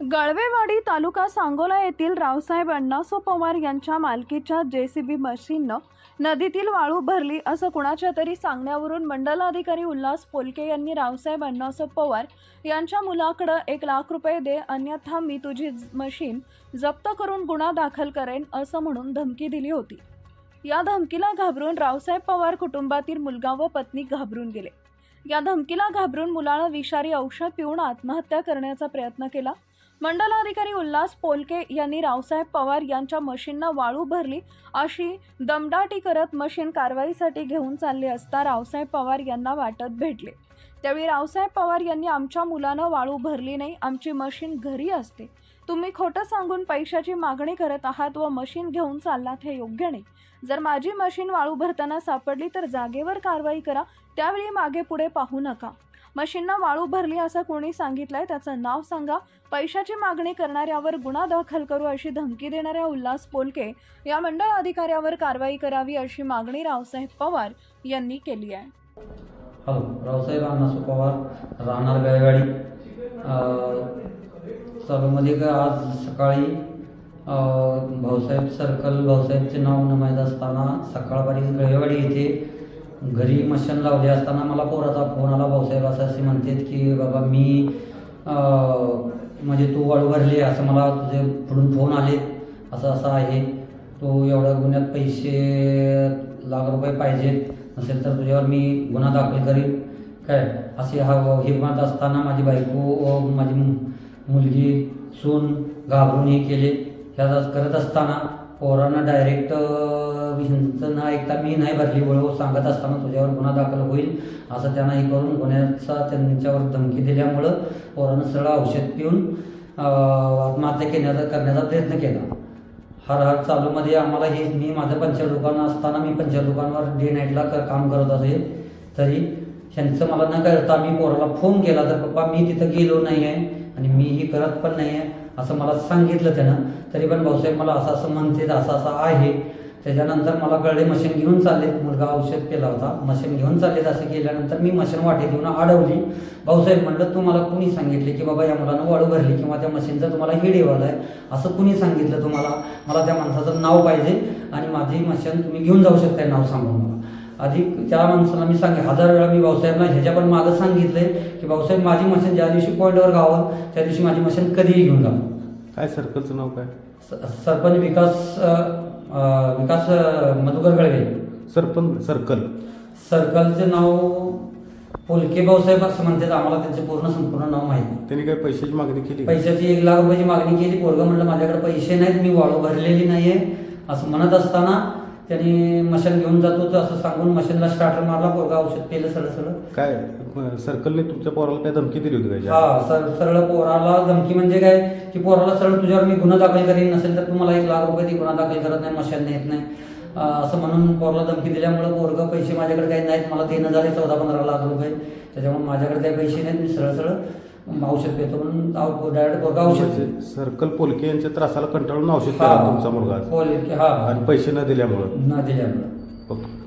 गळवेवाडी तालुका सांगोला येथील रावसाहेब अण्णासो पवार यांच्या मालकीच्या जे सी बी मशीननं नदीतील वाळू भरली असं कुणाच्या तरी सांगण्यावरून मंडलाधिकारी उल्हास पोलके यांनी रावसाहेब अण्णासो पवार यांच्या मुलाकडं एक लाख रुपये दे अन्यथा मी तुझी मशीन जप्त करून गुन्हा दाखल करेन असं म्हणून धमकी दिली होती. या धमकीला घाबरून रावसाहेब पवार कुटुंबातील मुलगा व पत्नी घाबरून गेले. या धमकीला घाबरून मुलानं विषारी औषध पिऊन आत्महत्या करण्याचा प्रयत्न केला. मंडलाधिकारी उल्हास पोलके यांनी रावसाहेब पवार यांच्या मशीननं वाळू भरली अशी दमदाटी करत मशीन कारवाईसाठी घेऊन चालले असता रावसाहेब पवार यांना वाटत भेटले. त्यावेळी रावसाहेब पवार यांनी आमच्या मुलानं वाळू भरली नाही आमची मशीन घरी असते. तुम्ही खोटं सांगून पैशाची मागणी करत आहात व मशीन घेऊन चाललात हे योग्य नाही. जर माझी मशीन वाळू भरताना सापडली तर जागेवर कारवाई करा त्यावेळी मागे पुढे पाहू नका. मशीननं वाळू भरली असं कोणी सांगितलंय? त्याचं नाव सांगा. पैशाची मागणी करणाऱ्यावर गुन्हा दाखल करू अशी धमकी देणाऱ्या उल्हास पोलके या मंडळ अधिकाऱ्यावर कारवाई करावी अशी मागणी रावसाहेब पवार यांनी केली आहे. हॅलो रावसाहेब अण्णासू पवार राहणार गळेवाडी चालूमध्ये का आज सकाळी भाऊसाहेब सर्कल भाऊसाहेबचे नाव न माहीत असताना सकाळपारी गळेवाडी येथे घरी मशन लावले असताना मला पोराचा फोन आला भाऊसाहेब असं असे म्हणतात की बाबा मी म्हणजे तू वाळू भरली असं मला तुझे पुढून फोन आले असं असं आहे. तो एवढ्या गुन्ह्यात पैसे लाख रुपये पाहिजेत नसेल तर तुझ्यावर मी गुन्हा दाखल करीन. काय? असे हा हे म्हणत असताना माझी बायको माझी मु- मुलगी सून घाबरून हे केले. ह्या करत असताना पोरांना डायरेक्ट ह्यांचं न ऐकता मी नाही भरली वळवळ सांगत असताना तुझ्यावर गुन्हा दाखल होईल असं त्यांना हे करून गुन्ह्याचा त्यांच्यावर धमकी दिल्यामुळं पोरानं सरळ औषध पिऊन आत्महत्या केण्याचा करण्याचा प्रयत्न केला. हर हर चालूमध्ये आम्हाला हे मी माझं पंचर दुकान असताना मी पंचर दुकानवर डे नाईटला क काम करत असे तरी ह्यांचं मला न करता मी पोराला फोन केला तर पप्पा मी तिथं गेलो नाही आहे आणि मीही करत पण नाही आहे असं मला सांगितलं त्यानं. तरी पण भाऊसाहेब मला असं असं म्हणते असं असं आहे. त्याच्यानंतर मला कळले मशीन घेऊन चाललेत. मुलगा औषध केला होता. मशीन घेऊन चाललेत असं केल्यानंतर मी मशीन वाटेत येऊन अडवली. भाऊसाहेब म्हणलं तुम्हाला कुणी सांगितले की बाबा या मुलानं वाळू भरली किंवा त्या मशीनचं तुम्हाला हिडेवालं आहे? असं कुणी सांगितलं तुम्हाला? मला त्या माणसाचं नाव पाहिजे आणि माझी मशीन तुम्ही घेऊन जाऊ शकता नाव सांगून मला. आधी त्या माणसाला मी सांगे हजार वेळा मी भाऊसाहेबला ह्याच्या पण मागं सांगितलंय की भाऊसाहेब माझी मशीन ज्या दिवशी पॉईंटवर गावं त्या दिवशी माझी मशीन कधीही घेऊन जावं काय सर्कलचं नाव काय? स- सरपंच विकास अ, अ, विकास अ, मधुकर गळवे. सरपंच सर्कल सर्कलचे नाव पोलके भाऊसाहेब असं म्हणतात. आम्हाला त्यांचे पूर्ण संपूर्ण नाव माहिती त्यांनी काय पैशाची मागणी केली का? पैशाची एक लाख रुपयाची मागणी केली. पोरगं म्हणलं माझ्याकडे पैसे नाहीत मी वाळू भरलेली नाहीये. असं म्हणत असताना त्यांनी मशीन घेऊन जातो तर असं सांगून मशीनला स्टार्टर मारला पोरगा औषध पेलं सरळ सरळ काय सर्कलने तुमच्या पोराला काय धमकी दिली होती काय? हा सर सरळ पोराला धमकी म्हणजे काय? की पोराला सरळ तुझ्यावर मी गुन्हा दाखल करीन नसेल तर तुम्हाला एक लाख रुपये ती गुन्हा दाखल करत नाही मशान नेत नाही. अं, असं म्हणून पोराला धमकी दिल्यामुळे पोरग पैसे माझ्याकडे काही नाहीत मला देणं झाले चौदा पंधरा लाख रुपये. त्याच्यामुळे माझ्याकडे काही पैसे नाहीत मी सरळ सरळ औषध पेतो म्हणून डायरेक्ट पोरगा औषध म्हणजे सर्कल पोलके यांच्या त्रासाला कंटाळून औषध तुमचा मुलगा. पोल- हा. आणि पैसे न दिल्यामुळं. न दिल्यामुळे. ओके.